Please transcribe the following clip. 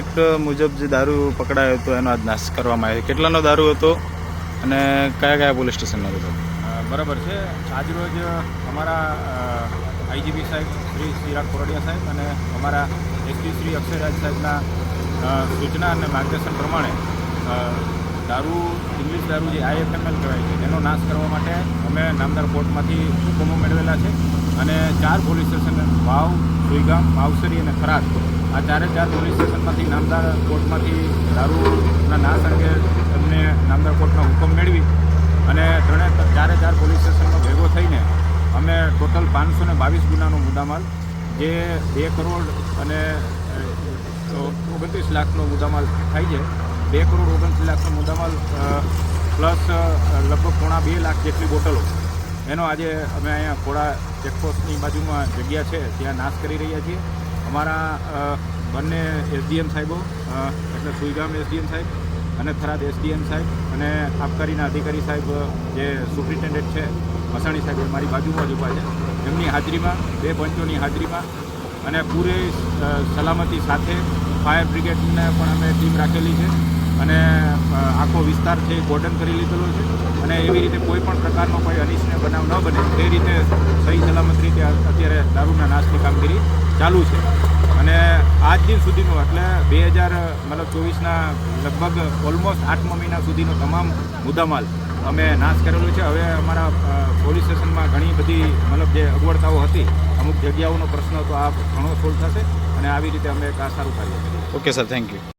Act મુજબ જે દારૂ પકડાયો હતો, એનો આજ નાશ કરવામાં આવ્યો કેટલાનો દારૂ હતો અને કયા કયા પોલીસ સ્ટેશનનો હતો? બરાબર છે. આજરોજ અમારા આઈજીપી સાહેબ શ્રી ચિરાગ કોરડિયા સાહેબ અને અમારા એસપી શ્રી અક્ષયરાજ સાહેબના સૂચના અને માર્ગદર્શન પ્રમાણે દારૂ, ઇંગ્લિશ દારૂ જે આઈએફએમએલ કહેવાય છે, તેનો નાશ કરવા માટે અમે નામદાર કોર્ટમાંથી હુકમો મેળવેલા છે અને ચાર પોલીસ સ્ટેશન, વાવ, સુઈગામ, માવસરી અને થરાદ આ ચારે ચાર પોલીસ સ્ટેશનમાંથી નામદાર કોર્ટમાંથી દારૂના નાશ અંગે તમને નામદાર કોર્ટનો હુકમ મેળવી અને ત્રણે ચારે ચાર પોલીસ સ્ટેશનનો ભેગો થઈને અમે ટોટલ પાંચસો ને બાવીસ ગુનાનો મુદ્દામાલ, જે બે કરોડ અને ઓગણત્રીસ લાખનો મુદ્દામાલ થાય છે. બે કરોડ ઓગણત્રીસ લાખનો મુદ્દામાલ પ્લસ લગભગ પોણા બે લાખ જેટલી બોટલો. એનો આજે અમે અહીંયા ખોડા ચેકપોસ્ટની બાજુમાં જગ્યા છે, ત્યાં નાશ કરી રહ્યા છીએ. અમારા બંને એસડીએમ સાહેબો એટલે સુઈગામ એસડીએમ સાહેબ અને થરાદ એસડીએમ સાહેબ અને આબકારીના અધિકારી સાહેબ જે સુપ્રિન્ટેન્ડન્ટ છે મસાણી સાહેબ મારી બાજુમાં જ ઊભા છે. એમની હાજરીમાં, બે પંચોની હાજરીમાં અને પૂરી સલામતી સાથે ફાયર બ્રિગેડને પણ અમે ટીમ રાખેલી છે અને આખો વિસ્તાર છે એ કોર્ડન કરી લીધેલો છે અને એવી રીતે કોઈ પણ પ્રકારનો કોઈ અનિષ્ટ બનાવ ન બને. તે રીતે સહી સલામત રીતે અત્યારે દારૂના નાશની કામગીરી ચાલુ છે. અને આજ દિન સુધીનું, એટલે બે હજાર, મતલબ ચોવીસના લગભગ ઓલમોસ્ટ આઠમા મહિના સુધીનો તમામ મુદ્દામાલ અમે નાશ કરેલો છે. હવે અમારા પોલીસ સ્ટેશનમાં ઘણી બધી, મતલબ જે અગવડતાઓ હતી, અમુક જગ્યાઓનો પ્રશ્ન હતો આ ઘણો સોલ્વ થશે અને આવી રીતે અમે આ સારું કાર્ય ઓકે સર થેન્ક યુ